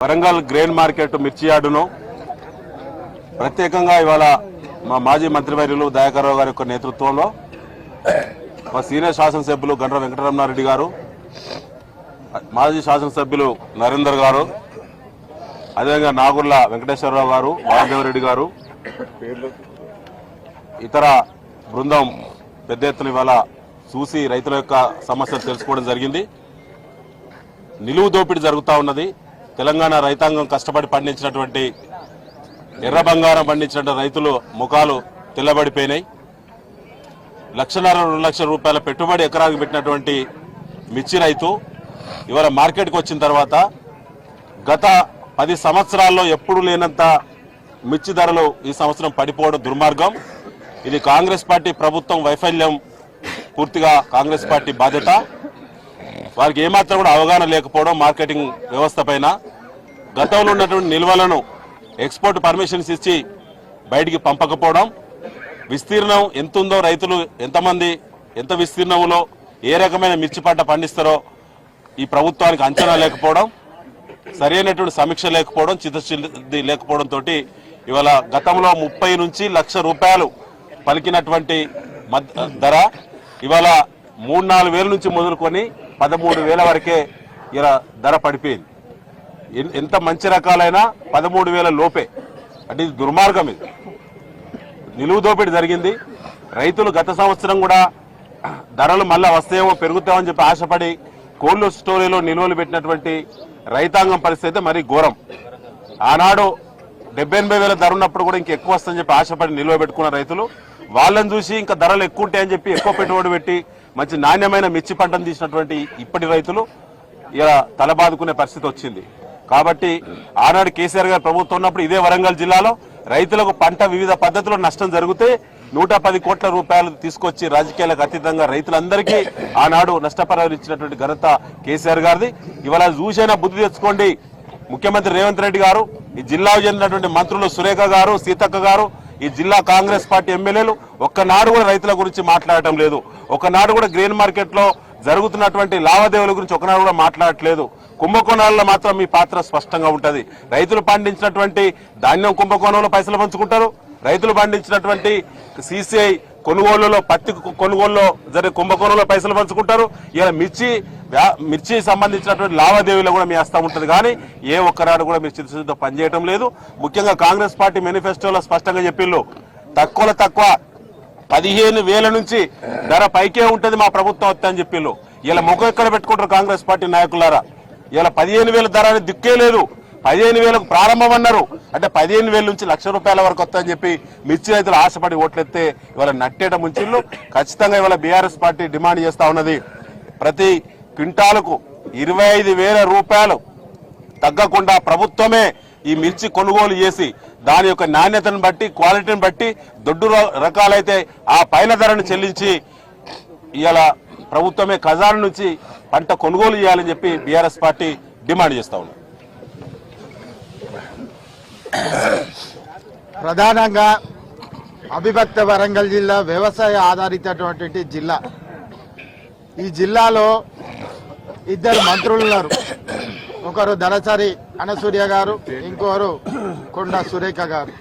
Warangal grain market మిర్చి యార్డును ప్రత్యేకంగా ఇవాళ మా మాజీ మంత్రివర్యులు దయాకర్రావు గారి యొక్క నేతృత్వంలో మా సీనియర్ శాసనసభ్యులు గండ్ర వెంకటరమణారెడ్డి గారు మాజీ శాసనసభ్యులు నరేందర్ గారు అదేవిధంగా నాగుర్ల వెంకటేశ్వరరావు గారు బాలదేవరెడ్డి గారు ఇతర బృందం పెద్ద ఎత్తున ఇవాళ చూసి రైతుల యొక్క సమస్యలు తెలుసుకోవడం జరిగింది. నిలువు దోపిడీ జరుగుతూ ఉన్నది. తెలంగాణ రైతాంగం కష్టపడి పండించినటువంటి ఎర్ర బంగారం పండించిన రైతులు ముఖాలు తెల్లబడిపోయినాయి. లక్షన్నర రెండు లక్షల రూపాయల పెట్టుబడి ఎకరానికి పెట్టినటువంటి మిర్చి రైతు ఇవాళ మార్కెట్కి వచ్చిన తర్వాత గత పది సంవత్సరాల్లో ఎప్పుడు లేనంత మిర్చి ధరలు ఈ సంవత్సరం పడిపోవడం దుర్మార్గం. ఇది కాంగ్రెస్ పార్టీ ప్రభుత్వం వైఫల్యం పూర్తిగా కాంగ్రెస్ పార్టీ బాధ్యత. వారికి ఏమాత్రం కూడా అవగాహన లేకపోవడం మార్కెటింగ్ వ్యవస్థ పైన. గతంలో ఉన్నటువంటి నిల్వలను ఎక్స్పోర్ట్ పర్మిషన్స్ ఇచ్చి బయటికి పంపకపోవడం విస్తీర్ణం ఎంత ఉందో రైతులు ఎంతమంది ఎంత విస్తీర్ణంలో ఏ రకమైన మిర్చి పంట పండిస్తారో ఈ ప్రభుత్వానికి అంచనా లేకపోవడం సరైనటువంటి సమీక్ష లేకపోవడం చిత్తశుద్ధి లేకపోవడం తోటి ఇవాళ గతంలో ముప్పై నుంచి లక్ష రూపాయలు పలికినటువంటి ధర ఇవాళ మూడు నాలుగు వేల నుంచి మొదలుకొని పదమూడు వేల వరకే ఇలా ధర పడిపోయింది. ఎంత మంచి రకాలైనా పదమూడు వేల లోపే. అంటే ఇది దుర్మార్గం ఇది. నిలువు దోపిడీ జరిగింది. రైతులు గత సంవత్సరం కూడా ధరలు మళ్ళా వస్తాయేమో పెరుగుతామని చెప్పి ఆశపడి కోల్డ్ స్టోరీలో నిల్వలు పెట్టినటువంటి రైతాంగం పరిస్థితి అయితే మరీ ఘోరం. ఆనాడు డెబ్బై ఎనభై వేల ధర ఉన్నప్పుడు కూడా ఇంకా ఎక్కువ వస్తుందని చెప్పి ఆశపడి నిల్వ పెట్టుకున్న రైతులు వాళ్ళని చూసి ఇంకా ధరలు ఎక్కువ ఉంటాయని చెప్పి ఎక్కువ పెట్టుబడి పెట్టి మంచి నాణ్యమైన మిర్చి పంటను తీసినటువంటి ఇప్పటి రైతులు ఇలా తలబాదుకునే పరిస్థితి వచ్చింది. కాబట్టి ఆనాడు కేసీఆర్ గారు ప్రభుత్వం ఉన్నప్పుడు ఇదే వరంగల్ జిల్లాలో రైతులకు పంట వివిధ పద్ధతిలో నష్టం జరిగితే నూట పది కోట్ల రూపాయలు తీసుకొచ్చి రాజకీయాలకు అతీతంగా రైతులందరికీ ఆనాడు నష్టపరిహారం ఇచ్చినటువంటి ఘనత కేసీఆర్ గారిది. ఇవాళ చూసైనా బుద్ధి తెచ్చుకోండి. ముఖ్యమంత్రి రేవంత్ రెడ్డి గారు ఈ జిల్లాకు చెందినటువంటి మంత్రులు సురేఖ గారు సీతక్క గారు ఈ జిల్లా కాంగ్రెస్ పార్టీ ఎమ్మెల్యేలు ఒక్కనాడు కూడా రైతుల గురించి మాట్లాడటం లేదు. ఒకనాడు కూడా గ్రీన్ మార్కెట్లో జరుగుతున్నటువంటి లావాదేవీల గురించి ఒకనాడు కూడా మాట్లాడట్లేదు. కుంభకోణాల్లో మాత్రం మీ పాత్ర స్పష్టంగా ఉంటుంది. రైతులు పండించినటువంటి ధాన్యం కుంభకోణంలో పైసలు పంచుకుంటారు. రైతులు పండించినటువంటి సిసిఐ కొనుగోలులో పత్తి కొనుగోలులో జరిగే కుంభకోణంలో పైసలు పంచుకుంటారు. ఇలా మిర్చి మిర్చి సంబంధించినటువంటి లావాదేవీలో కూడా మీ హస్తం ఉంటుంది. కానీ ఏ ఒక్కనాడు కూడా మీరు చిత్తశుద్ధితో పనిచేయడం లేదు. ముఖ్యంగా కాంగ్రెస్ పార్టీ మేనిఫెస్టోలో స్పష్టంగా చెప్పిళ్ళు. తక్కువలో తక్కువ పదిహేను వేల నుంచి ధర పైకే ఉంటుంది మా ప్రభుత్వం వస్తా అని చెప్పిళ్ళు. ఇలా ముఖం ఎక్కడ పెట్టుకుంటారు కాంగ్రెస్ పార్టీ నాయకులారా? ఇలా పదిహేను వేల ధర అనేది దిక్కే లేదు. పదిహేను వేలకు ప్రారంభం అన్నారు అంటే పదిహేను వేల నుంచి లక్ష రూపాయల వరకు వస్తాయని చెప్పి మిర్చి రైతులు ఆశపడి ఓట్లెత్తే ఇవాళ నట్టేట ముంచిళ్ళు. ఖచ్చితంగా ఇవాళ బీఆర్ఎస్ పార్టీ డిమాండ్ చేస్తా ఉన్నది. ప్రతి క్వింటాలకు ఇరవై ఐదు వేల రూపాయలు తగ్గకుండా ప్రభుత్వమే ఈ మిర్చి కొనుగోలు చేసి దాని యొక్క నాణ్యతను బట్టి క్వాలిటీని బట్టి దొడ్డు రకాలైతే ఆ పైన ధరను చెల్లించి ఇవాళ ప్రభుత్వమే ఖజానా నుంచి పంట కొనుగోలు చేయాలని చెప్పి బీఆర్ఎస్ పార్టీ డిమాండ్ చేస్తా ఉంది. ప్రధానంగా అవిభక్త వరంగల్ జిల్లా వ్యవసాయ ఆధారితటువంటి జిల్లా. ఈ జిల్లాలో ఇద్దరు మంత్రులు ఉన్నారు ఒకరు ధనసరి అనసూర్య గారు ఇంకొకరు కొండ సురేఖ గారు.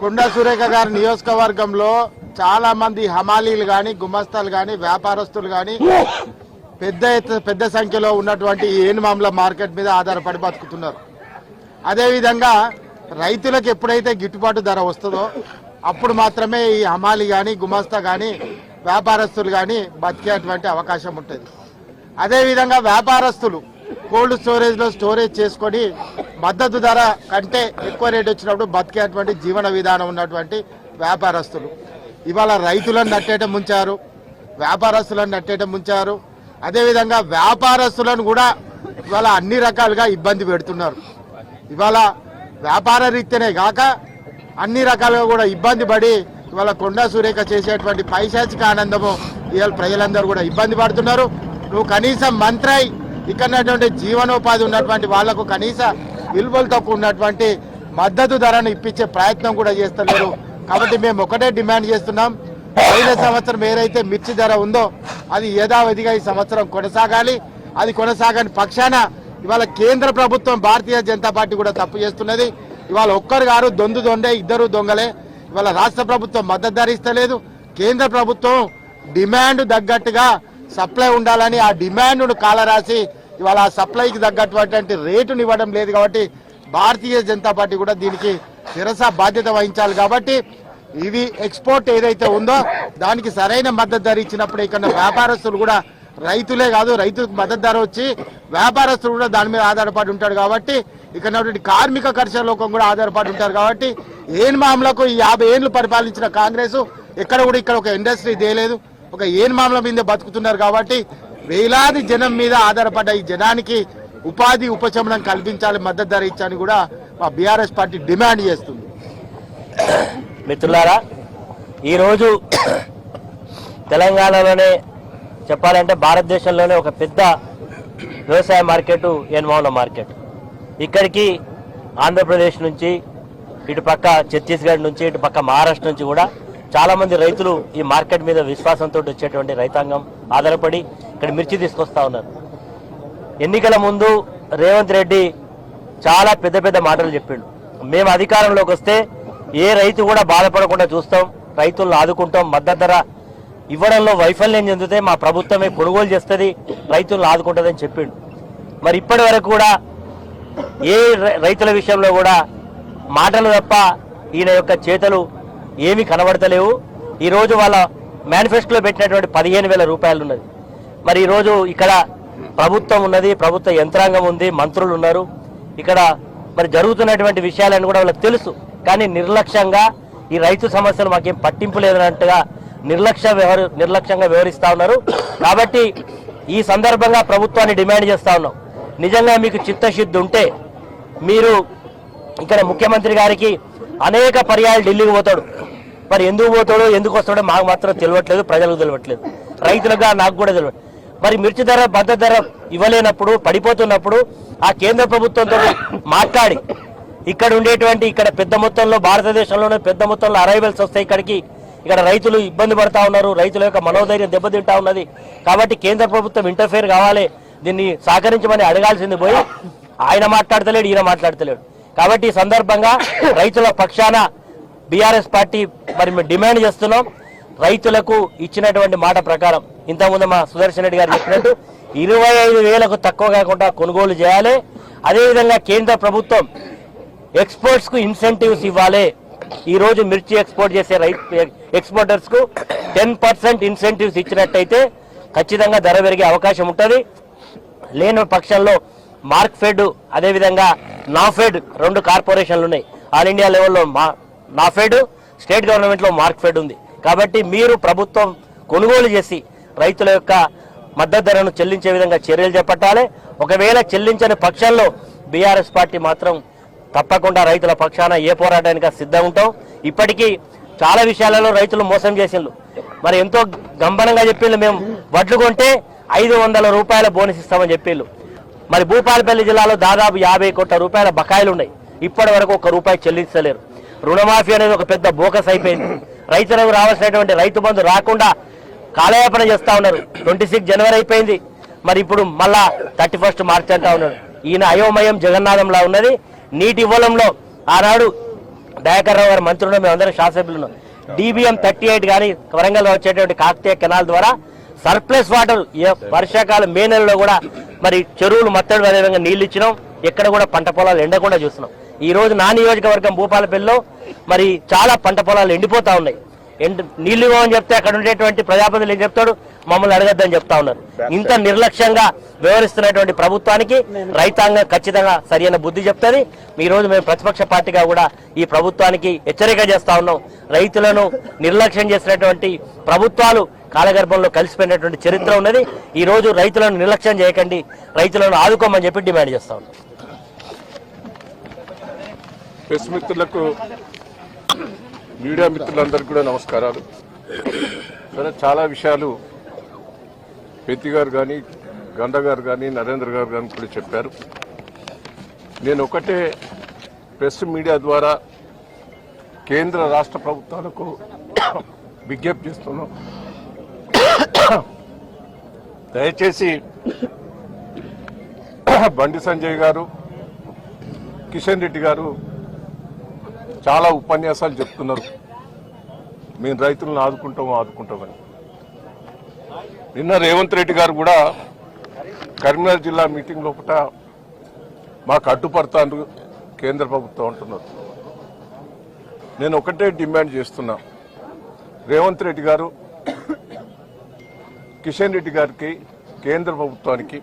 కొండ సురేఖ గారి నియోజకవర్గంలో చాలా మంది హమాలీలు కానీ గుమస్తాలు కానీ వ్యాపారస్తులు కానీ పెద్ద పెద్ద సంఖ్యలో ఉన్నటువంటి ఈ మార్కెట్ మీద ఆధారపడి బతుకుతున్నారు. అదేవిధంగా రైతులకు ఎప్పుడైతే గిట్టుబాటు ధర వస్తుందో అప్పుడు మాత్రమే ఈ హమాలి కానీ గుమస్తా కానీ వ్యాపారస్తులు కానీ బతికేటువంటి అవకాశం ఉంటుంది. అదేవిధంగా వ్యాపారస్తులు కోల్డ్ స్టోరేజ్లో స్టోరేజ్ చేసుకొని మద్దతు ధర కంటే ఎక్కువ రేట్ వచ్చినప్పుడు బతికేటువంటి జీవన విధానం ఉన్నటువంటి వ్యాపారస్తులు. ఇవాళ రైతులను నట్టేట ముంచారు వ్యాపారస్తులను నట్టేట ముంచారు. అదేవిధంగా వ్యాపారస్తులను కూడా ఇవాళ అన్ని రకాలుగా ఇబ్బంది పెడుతున్నారు. ఇవాళ వ్యాపార రీత్యనే కాక అన్ని రకాలుగా కూడా ఇబ్బంది పడి ఇవాళ కొండా సురేఖ చేసేటువంటి పైశాచిక ఆనందము ఇవాళ ప్రజలందరూ కూడా ఇబ్బంది పడుతున్నారు. నువ్వు కనీసం మంత్రై ఇక్కడ ఉన్నటువంటి జీవనోపాధి ఉన్నటువంటి వాళ్ళకు కనీస విలువలతో ఉన్నటువంటి మద్దతు ధరను ఇప్పించే ప్రయత్నం కూడా చేస్తలేరు. కాబట్టి మేము ఒకటే డిమాండ్ చేస్తున్నాం. పోయిన సంవత్సరం ఏదైతే మిర్చి ధర ఉందో అది యథావిధిగా ఈ సంవత్సరం కొనసాగాలి. అది కొనసాగని పక్షాన ఇవాళ కేంద్ర ప్రభుత్వం భారతీయ జనతా పార్టీ కూడా తప్పు చేస్తున్నది. ఇవాళ ఒక్కరు గారు దొందు దొండే ఇద్దరు దొంగలే. ఇవాళ రాష్ట్ర ప్రభుత్వం మద్దతు ధరిస్తలేదు. కేంద్ర ప్రభుత్వం డిమాండ్ తగ్గట్టుగా సప్లై ఉండాలని ఆ డిమాండ్ను కాలరాసి ఇవాళ ఆ సప్లైకి తగ్గటువంటి రేటును ఇవ్వడం లేదు కాబట్టి భారతీయ జనతా పార్టీ కూడా దీనికి శిరస బాధ్యత వహించాలి కాబట్టి ఇవి ఎక్స్పోర్ట్ ఏదైతే ఉందో దానికి సరైన మద్దతు ధర ఇచ్చినప్పుడు ఇక్కడ వ్యాపారస్తులు కూడా రైతులే కాదు రైతులకు మద్దతు ధర వచ్చి వ్యాపారస్తులు కూడా దాని మీద ఆధారపడి ఉంటాడు కాబట్టి ఇక్కడ కార్మిక ఖర్చు లోకం కూడా ఆధారపడి ఉంటారు కాబట్టి ఏం మామలకు ఈ యాభై ఏళ్ళు పరిపాలించిన కాంగ్రెస్ ఎక్కడ కూడా ఇక్కడ ఒక ఇండస్ట్రీ తేలేదు. ఒక ఏన్ మామల మీద బతుకుతున్నారు కాబట్టి వేలాది జనం మీద ఆధారపడ్డ ఈ జనానికి ఉపాధి ఉపశమనం కల్పించాలి మద్దతు ధర ఇచ్చని కూడా మా బీఆర్ఎస్ పార్టీ డిమాండ్ చేస్తుంది. మిత్రులారా ఈరోజు తెలంగాణలోనే చెప్పాలంటే భారతదేశంలోనే ఒక పెద్ద వ్యవసాయ మార్కెట్ ఏన్మావుల మార్కెట్. ఇక్కడికి ఆంధ్రప్రదేశ్ నుంచి ఇటు పక్క ఛత్తీస్గఢ్ నుంచి ఇటు పక్క మహారాష్ట్ర నుంచి కూడా చాలా మంది రైతులు ఈ మార్కెట్ మీద విశ్వాసంతో వచ్చేటువంటి రైతాంగం ఆధారపడి ఇక్కడ మిర్చి తీసుకొస్తా ఉన్నారు. ఎన్నికల ముందు రేవంత్ రెడ్డి చాలా పెద్ద పెద్ద మాటలు చెప్పిండు. మేము అధికారంలోకి వస్తే ఏ రైతు కూడా బాధపడకుండా చూస్తాం రైతులను ఆదుకుంటాం మద్దతు ధర ఇవ్వడంలో వైఫల్యం చెందితే మా ప్రభుత్వమే కొనుగోలు చేస్తుంది రైతులను ఆదుకుంటుందని చెప్పిండు. మరి ఇప్పటి వరకు కూడా ఏ రైతుల విషయంలో కూడా మాటలు తప్ప ఈయన యొక్క చేతలు ఏమీ కనబడతలేవు. ఈరోజు వాళ్ళ మేనిఫెస్టోలో పెట్టినటువంటి పదిహేను వేల రూపాయలు ఉన్నది. మరి ఈరోజు ఇక్కడ ప్రభుత్వం ఉన్నది ప్రభుత్వ యంత్రాంగం ఉంది మంత్రులు ఉన్నారు. ఇక్కడ మరి జరుగుతున్నటువంటి విషయాలను కూడా వాళ్ళకి తెలుసు. కానీ నిర్లక్ష్యంగా ఈ రైతు సమస్యలు మాకేం పట్టింపు లేదన్నట్టుగా నిర్లక్ష్య వ్యవహరి నిర్లక్ష్యంగా వ్యవహరిస్తా ఉన్నారు. కాబట్టి ఈ సందర్భంగా ప్రభుత్వాన్ని డిమాండ్ చేస్తూ ఉన్నాం. నిజంగా మీకు చిత్తశుద్ధి ఉంటే మీరు ఇక్కడ ముఖ్యమంత్రి గారికి అనేక పర్యాయాలు ఢిల్లీకి పోతాడు. మరి ఎందుకు పోతాడో ఎందుకు వస్తాడో మాకు మాత్రం తెలియట్లేదు ప్రజలకు తెలియట్లేదు. రైతులుగా నాకు కూడా తెలియదు మరి మిర్చి ధర మద్దతు ధర ఇవ్వలేనప్పుడు పడిపోతున్నప్పుడు ఆ కేంద్ర ప్రభుత్వంతో మాట్లాడి ఇక్కడ ఉండేటువంటి ఇక్కడ పెద్ద మొత్తంలో భారతదేశంలోనే పెద్ద మొత్తంలో అరైవల్స్ వస్తాయి ఇక్కడికి ఇక్కడ రైతులు ఇబ్బంది పడతా ఉన్నారు రైతుల యొక్క మనోధైర్యం దెబ్బతింటా ఉన్నది. కాబట్టి కేంద్ర ప్రభుత్వం ఇంటర్ఫేర్ కావాలి దీన్ని సహకరించమని అడగాల్సింది పోయి ఆయన మాట్లాడతలేడు ఈయన మాట్లాడతలేడు. కాబట్టి ఈ సందర్భంగా రైతుల పక్షాన బీఆర్ఎస్ పార్టీ మరి మేము డిమాండ్ చేస్తున్నాం. రైతులకు ఇచ్చినటువంటి మాట ప్రకారం ఇంతకుముందు మా సుదర్శన్ రెడ్డి గారు చెప్పినట్టు ఇరవై ఐదు వేలకు తక్కువ కాకుండా కొనుగోలు చేయాలి. అదేవిధంగా కేంద్ర ప్రభుత్వం ఎక్స్పోర్ట్స్కు ఇన్సెంటివ్స్ ఇవ్వాలి. ఈ రోజు మిర్చి ఎక్స్పోర్ట్ చేసే రైతు ఎక్స్పోర్టర్స్కు టెన్ పర్సెంట్ ఇన్సెంటివ్స్ ఇచ్చినట్టయితే ఖచ్చితంగా ధర పెరిగే అవకాశం ఉంటుంది. లేని పక్షంలో మార్క్ ఫెడ్ అదేవిధంగా నాఫెడ్ రెండు కార్పొరేషన్లు ఉన్నాయి. ఆల్ ఇండియా లెవెల్లో మా నాఫెడ్ స్టేట్ గవర్నమెంట్లో మార్క్ ఫెడ్ ఉంది. కాబట్టి మీరు ప్రభుత్వం కొనుగోలు చేసి రైతుల యొక్క మద్దతు ధరను చెల్లించే విధంగా చర్యలు చేపట్టాలి. ఒకవేళ చెల్లించని పక్షంలో బీఆర్ఎస్ పార్టీ మాత్రం తప్పకుండా రైతుల పక్షాన ఏ పోరాటానికి సిద్ధం ఉంటాం. ఇప్పటికీ చాలా విషయాలలో రైతులు మోసం చేసిండ్రు. మరి ఎంతో గంభనంగా చెప్పిండ్రు. మేము వడ్లు కొంటే ఐదు వందల రూపాయల బోనస్ ఇస్తామని చెప్పిండ్రు. మరి భూపాలపల్లి జిల్లాలో దాదాపు యాభై కోట్ల రూపాయల బకాయిలు ఉన్నాయి ఇప్పటి వరకు ఒక రూపాయి చెల్లించలేరు. రుణమాఫీ అనేది ఒక పెద్ద బోకస్ అయిపోయింది. రైతులకు రావాల్సినటువంటి రైతు బంధు రాకుండా కాలయాపన చేస్తా ఉన్నారు. ట్వంటీ సిక్స్ జనవరి అయిపోయింది. మరి ఇప్పుడు మళ్ళా థర్టీ ఫస్ట్ మార్చ్ అంటా ఉన్నారు. ఈయన అయోమయం జగన్నాథంలా ఉన్నది. నీటి ఇవ్వలంలో ఆనాడు దయాకర్ రావు గారు మంత్రులు మేమందరం శాసనసభ్యులు ఉన్నాం. డిబిఎం థర్టీ ఎయిట్ కానీ వరంగల్ వచ్చేటువంటి కాకతీయ కెనాల్ ద్వారా సర్ప్లస్ వాటర్ వర్షాకాలం మే నెలలో కూడా మరి చెరువులు మత్తడి విధంగా నీళ్ళు ఇచ్చినాం. ఎక్కడ కూడా పంట పొలాలు ఎండకుండా చూస్తున్నాం. ఈ రోజు నా నియోజకవర్గం భూపాలపల్లిలో మరి చాలా పంట పొలాలు ఎండిపోతా ఉన్నాయి. ఎండ్ నీళ్ళు ఇవ్వమని చెప్తే అక్కడ ఉండేటువంటి ప్రజాపతిలు ఏం చెప్తాడు? మమ్మల్ని అడగద్దని చెప్తా ఉన్నారు. ఇంత నిర్లక్ష్యంగా వ్యవహరిస్తున్నటువంటి ప్రభుత్వానికి రైతాంగం ఖచ్చితంగా సరైన బుద్ధి చెప్తుంది. ఈ రోజు మేము ప్రతిపక్ష పార్టీగా కూడా ఈ ప్రభుత్వానికి హెచ్చరిక చేస్తా ఉన్నాం. రైతులను నిర్లక్ష్యం చేసినటువంటి ప్రభుత్వాలు కాలగర్భంలో కలిసిపోయినటువంటి చరిత్ర ఉన్నది. ఈ రోజు రైతులను నిర్లక్ష్యం చేయకండి రైతులను ఆదుకోమని చెప్పి డిమాండ్ చేస్తా ఉన్నాం. ప్రెస్ మిత్రులకు మీడియా మిత్రులందరికీ కూడా నమస్కారాలు. సరే చాలా విషయాలు పెద్ది గారు కానీ గండ గారు కానీ నరేంద్ర గారు కానీ కూడా చెప్పారు. నేను ఒకటే ప్రెస్ మీడియా ద్వారా కేంద్ర రాష్ట్ర ప్రభుత్వాలకు విజ్ఞప్తి చేస్తున్నాం దయచేసి బండి సంజయ్ గారు కిషన్ రెడ్డి గారు చాలా ఉపన్యాసాలు చెప్తున్నారు. మేము రైతులను ఆదుకుంటాం ఆదుకుంటామని. నిన్న రేవంత్ రెడ్డి గారు కూడా కరీంనగర్ జిల్లా మీటింగ్ లోపల మాకు అడ్డుపడతాను కేంద్ర ప్రభుత్వం అంటున్నారు. నేను ఒకటే డిమాండ్ చేస్తున్నా. రేవంత్ రెడ్డి గారు కిషన్ రెడ్డి గారికి కేంద్ర ప్రభుత్వానికి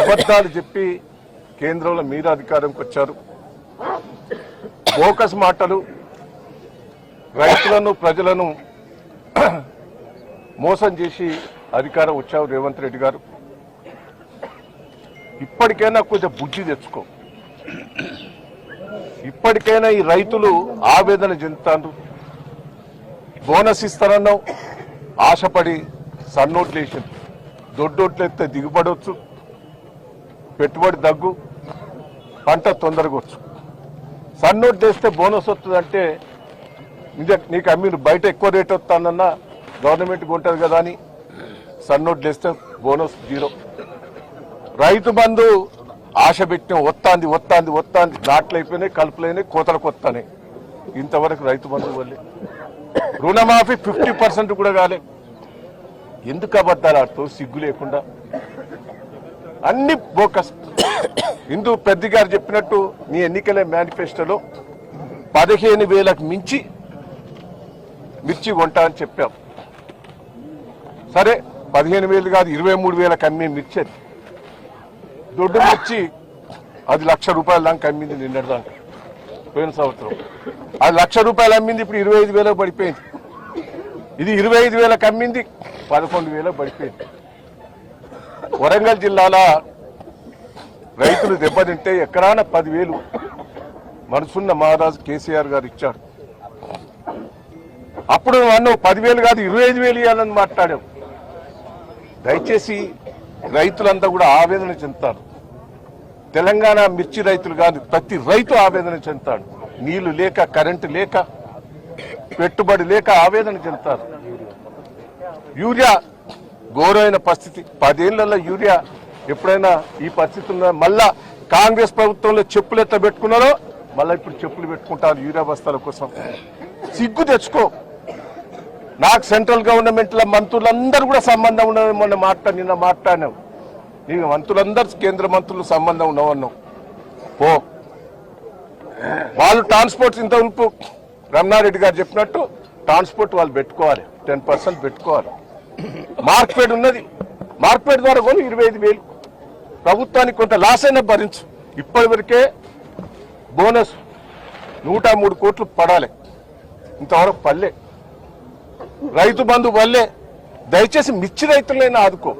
అబద్ధాలు చెప్పి కేంద్రంలో మీరు అధికారంకి వచ్చారు. బోకస్ మాటలు రైతులను ప్రజలను మోసం చేసి అధికారం వచ్చావు రేవంత్ రెడ్డి గారు. ఇప్పటికైనా కొంచెం బుద్ధి తెచ్చుకో. ఇప్పటికైనా ఈ రైతులు ఆవేదన చెందుతారు. బోనస్ ఇస్తారన్నావు. ఆశపడి సన్నోట్లు వేసింది దొడ్డోట్లు ఎత్తే దిగుబడవచ్చు పెట్టుబడి దగ్గు. పంట తొందరగా వచ్చు సన్నోట్లు వేస్తే బోనస్ వస్తుందంటే నీకు అమ్మిన బయట ఎక్కువ రేట్ వస్తుందన్నా గవర్నమెంట్ కొంటది కదా అని సన్నోట్లు వేస్తే బోనస్ జీరో. రైతు బంధు ఆశ పెట్టిన వత్తాంది వత్తాంది వత్తాంది. నాట్లు అయిపోయినాయి కలుపులైనాయి కోతలకు వస్తాయి ఇంతవరకు రైతు బంధు వల్లే రుణమాఫీ ఫిఫ్టీ పర్సెంట్ కూడా కాలే. ఎందుకు అబద్ధాలు ఆడుతూ సిగ్గు లేకుండా. అన్ని బోకస్. హిందూ పెద్ద గారు చెప్పినట్టు నీ ఎన్నికల మేనిఫెస్టోలో పదిహేను వేలకు మించి మిర్చి కొంటా అని చెప్పాం. సరే పదిహేను వేలు కాదు ఇరవై మూడు వేలకు అమ్మే మిర్చి దొడ్డు మిర్చి అది లక్ష రూపాయల దాకా అమ్మింది నిన్నటి దాకా పోయిన సంవత్సరం. అది లక్ష రూపాయలు అమ్మింది ఇప్పుడు ఇరవై ఐదు వేలకు పడిపోయింది. ఇది ఇరవై ఐదు వేలకు అమ్మింది పదకొండు వేలకు పడిపోయింది. వరంగల్ జిల్లాల రైతులు దెబ్బతింటే ఎక్కడాన పదివేలు. మనసున్న మహారాజు కేసీఆర్ గారు ఇచ్చాడు. అప్పుడు అన్నావు పదివేలు కాదు ఇరవై ఐదు వేలు ఇవ్వాలని మాట్లాడావు. దయచేసి రైతులంతా కూడా ఆవేదన చెందుతారు. తెలంగాణ మిర్చి రైతులు కాదు ప్రతి రైతు ఆవేదన చెందుతాడు. నీళ్ళు లేక కరెంటు లేక పెట్టుబడి లేక ఆవేదన చెందుతారు. యూరియా ఘోరమైన పరిస్థితి. పదేళ్ళలో యూరియా ఎప్పుడైనా ఈ పరిస్థితి ఉందా? మళ్ళా కాంగ్రెస్ ప్రభుత్వంలో చెప్పులు ఎట్లా పెట్టుకున్నారో మళ్ళీ ఇప్పుడు చెప్పులు పెట్టుకుంటారు యూరియా బస్తాల కోసం. సిగ్గు తెచ్చుకో. నాకు సెంట్రల్ గవర్నమెంట్లో మంత్రులందరూ కూడా సంబంధం ఉన్నది మొన్న మాట్లా నిన్న మాట్లాడినావు నీకు మంత్రులందరూ కేంద్ర మంత్రులు సంబంధం ఉన్నవన్నావు. పో. వాళ్ళు ట్రాన్స్పోర్ట్ ఇంత ఉంపు రమణారెడ్డి గారు చెప్పినట్టు ట్రాన్స్పోర్ట్ వాళ్ళు పెట్టుకోవాలి. టెన్ పర్సెంట్ పెట్టుకోవాలి. మార్కెట్ ఉన్నది. మార్క్పేడ్ ద్వారా కొని ఇరవై ఐదు వేలు. ప్రభుత్వానికి కొంత లాస్ అయినా భరించు. ఇప్పటి వరకే బోనస్ నూట మూడు కోట్లు పడాలి. ఇంతవరకు పల్లె రైతు బంధు వల్లే. దయచేసి మిర్చి రైతులైనా ఆదుకో.